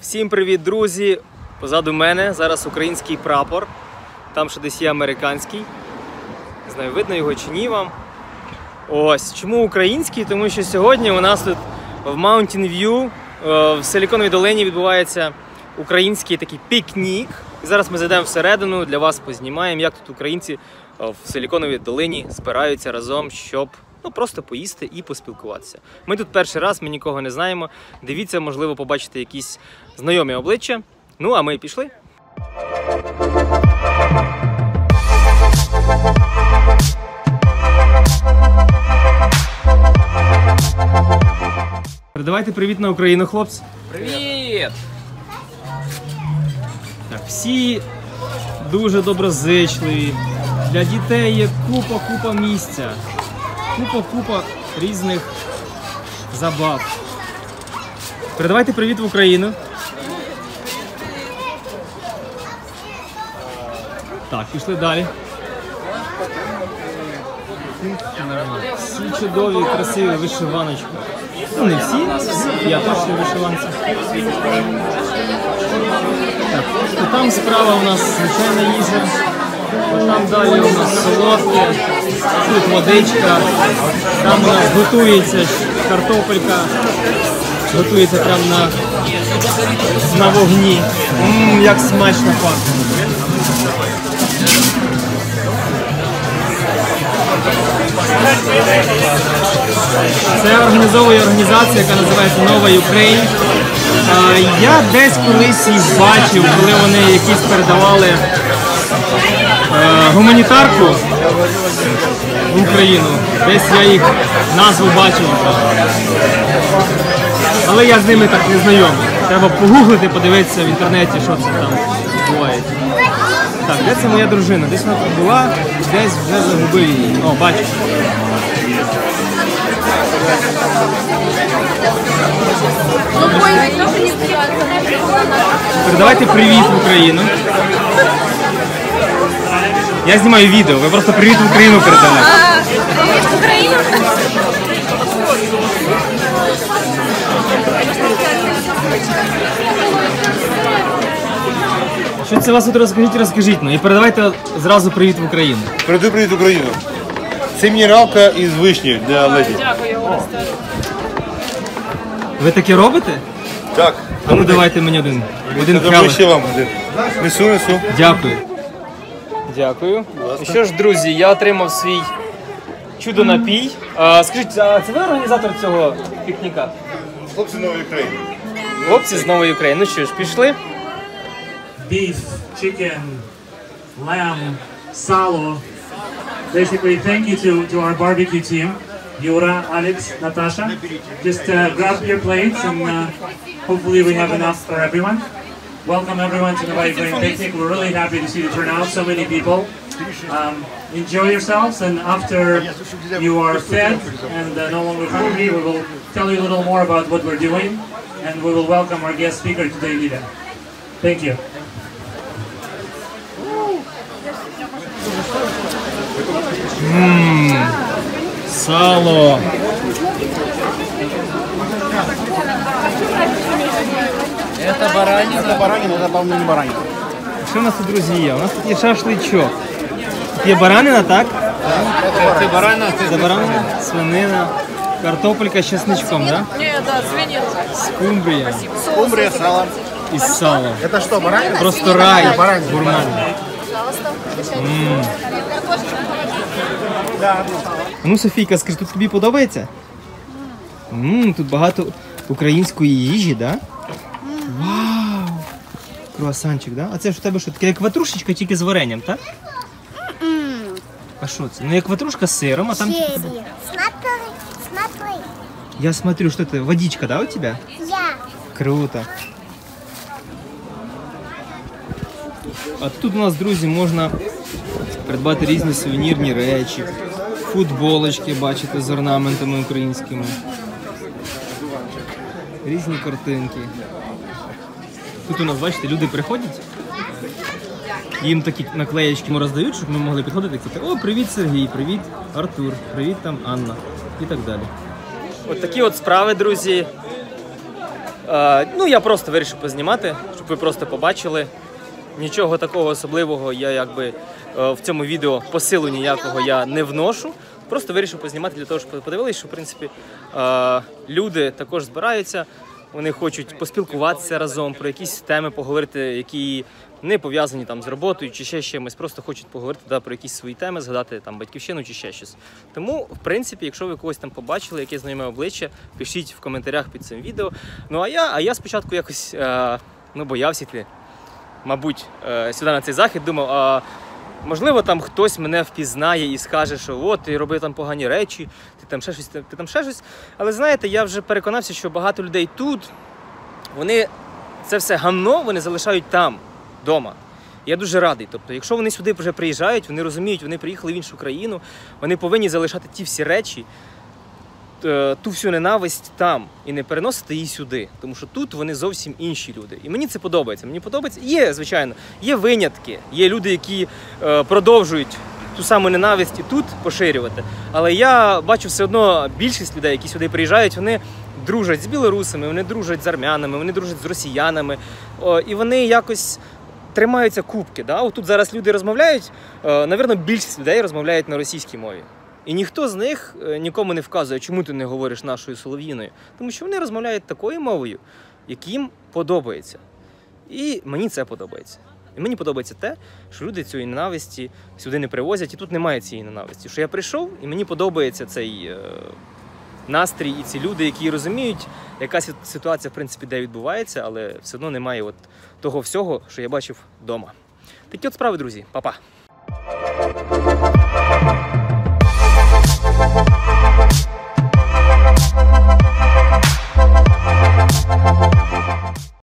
Всім привіт, друзі! Позаду мене зараз український прапор. Там ще десь є американський. Не знаю, видно його чи ні вам. Ось. Чому український? Тому що сьогодні у нас тут в Mountain View е, в Силіконовій долині відбувається український такий пікнік. І зараз ми зайдемо всередину, для вас познімаємо, як тут українці е, в Силіконовій долині збираються разом, щоб ну, просто поїсти і поспілкуватися. Ми тут перший раз, ми нікого не знаємо. Дивіться, можливо, побачите якісь знайомі обличчя. Ну, а ми пішли. Передавайте привіт на Україну, хлопці. Привіт! Так, всі дуже доброзичливі. Для дітей є купа-купа місця. Купа-купа різних забав. Передавайте привіт в Україну. Так, пішли далі. Всі чудові, красиві вишиваночки. Ну, не всі, я точно вишиванці. Так, там справа у нас звичайна їжа, там далі у нас солодке, тут водичка, там у нас готується картопелька, готується прямо на, на вогні. Ммм, як смачно пахне. Це організовує організація, яка називається Нова Україн. Я десь колись їх бачив, коли вони якісь передавали гуманітарку в Україну. Десь я їх назву бачив. Але я з ними так не знайомий. Треба погуглити, подивитися в інтернеті, що це там відбувається. Так, де це моя дружина? Десь вона тут була, десь вже загубив її. О, бачу. Передавайте привіт в Україну. Я знімаю відео, ви просто привіт в Україну передали. Україну. Що це вас тут розкажіть, розкажіть. Ну і передавайте зразу привіт в Україну. Передаю привіт Україну. Це мінералка із вишні для леді. Ви таке робите? Так. А ну давайте мені один. Один Це келих. вам один. Несу, несу. Дякую. Дякую. Що ж, друзі, я отримав свій чудо напій. А, скажіть, а це ви організатор цього пікніка? Хлопці нової країни. Хлопці з нової України. Ну що ж, пішли. beef, chicken, lamb, salo. Basically, thank you to, to our barbecue team, Yura, Alex, Natasha. Just uh, grab your plates and uh, hopefully we have enough for everyone. Welcome everyone to the White Flame Picnic. We're really happy to see the turnout, so many people. Um, enjoy yourselves and after you are fed and uh, no longer hungry, we will tell you a little more about what we're doing and we will welcome our guest speaker today, Lida. Thank you. Сало. Это баранина. Это баранина, это, по-моему, не баранина. Що у нас тут, друзі, є? У нас тут є шашличок. Тут є баранина, так? Ты баранина, Це баранина, свинина, картопелька з чесничком, так? Ні, да, свинина. Скумбрія Скумбрия, сало. і з салом. Это что, баранина? Просто рай баранина. гурман. Да, одну. Ну, Софійка, скажи, тут тобі подобається? Ммм, тут багато української їжі, так? Да? Круасанчик, да? А це ж у тебе що таке, як ватрушечка, тільки з варенням, так? А що це? Ну як ватрушка з сиром, а там. тільки- Смотри, смотри, Я смотрю, что это водичка, да, у тебя? я. Круто. А тут у нас, друзі, можна придбати різні сувенірні речі, футболочки, бачите, з орнаментами українськими. Різні картинки. Тут у нас, бачите, люди приходять, їм такі наклеєчки роздають, щоб ми могли підходити і казати, о, привіт Сергій, привіт Артур, привіт там Анна і так далі. От такі от справи, друзі. Е, ну, я просто вирішив познімати, щоб ви просто побачили. Нічого такого особливого я якби е, в цьому відео посилу ніякого я не вношу. Просто вирішив познімати для того, щоб подивилися, що в принципі е, люди також збираються. Вони хочуть поспілкуватися разом про якісь теми поговорити, які не пов'язані там з роботою чи ще чимось. Просто хочуть поговорити да, про якісь свої теми, згадати там батьківщину чи ще щось. Тому, в принципі, якщо ви когось там побачили, яке знайоме обличчя, пишіть в коментарях під цим відео. Ну а я, а я спочатку якось е, ну, боявся йти мабуть, е, сюди на цей захід, думав, а можливо, там хтось мене впізнає і скаже, що от ти робив там погані речі, там ще щось, ти там ще щось. Але знаєте, я вже переконався, що багато людей тут, вони це все гамно вони залишають там, вдома. Я дуже радий. Тобто, якщо вони сюди вже приїжджають, вони розуміють, вони приїхали в іншу країну, вони повинні залишати ті всі речі, е, ту всю ненависть там і не переносити її сюди. Тому що тут вони зовсім інші люди. І мені це подобається. Мені подобається. Є, звичайно, є винятки, є люди, які е, продовжують ту саму ненависть і тут поширювати. Але я бачу все одно більшість людей, які сюди приїжджають, вони дружать з білорусами, вони дружать з армянами, вони дружать з росіянами. О, і вони якось. Тримаються кубки. Да? Тут зараз люди розмовляють. Е, навірно, більшість людей розмовляють на російській мові. І ніхто з них е, нікому не вказує, чому ти не говориш нашою солов'їною. Тому що вони розмовляють такою мовою, яким подобається. І мені це подобається. І мені подобається те, що люди цієї ненависті сюди не привозять, і тут немає цієї ненависті. Що я прийшов, і мені подобається цей е, настрій і ці люди, які розуміють, яка ситуація, в принципі, де відбувається, але все одно немає от того всього, що я бачив вдома. Такі от справи, друзі, Па-па.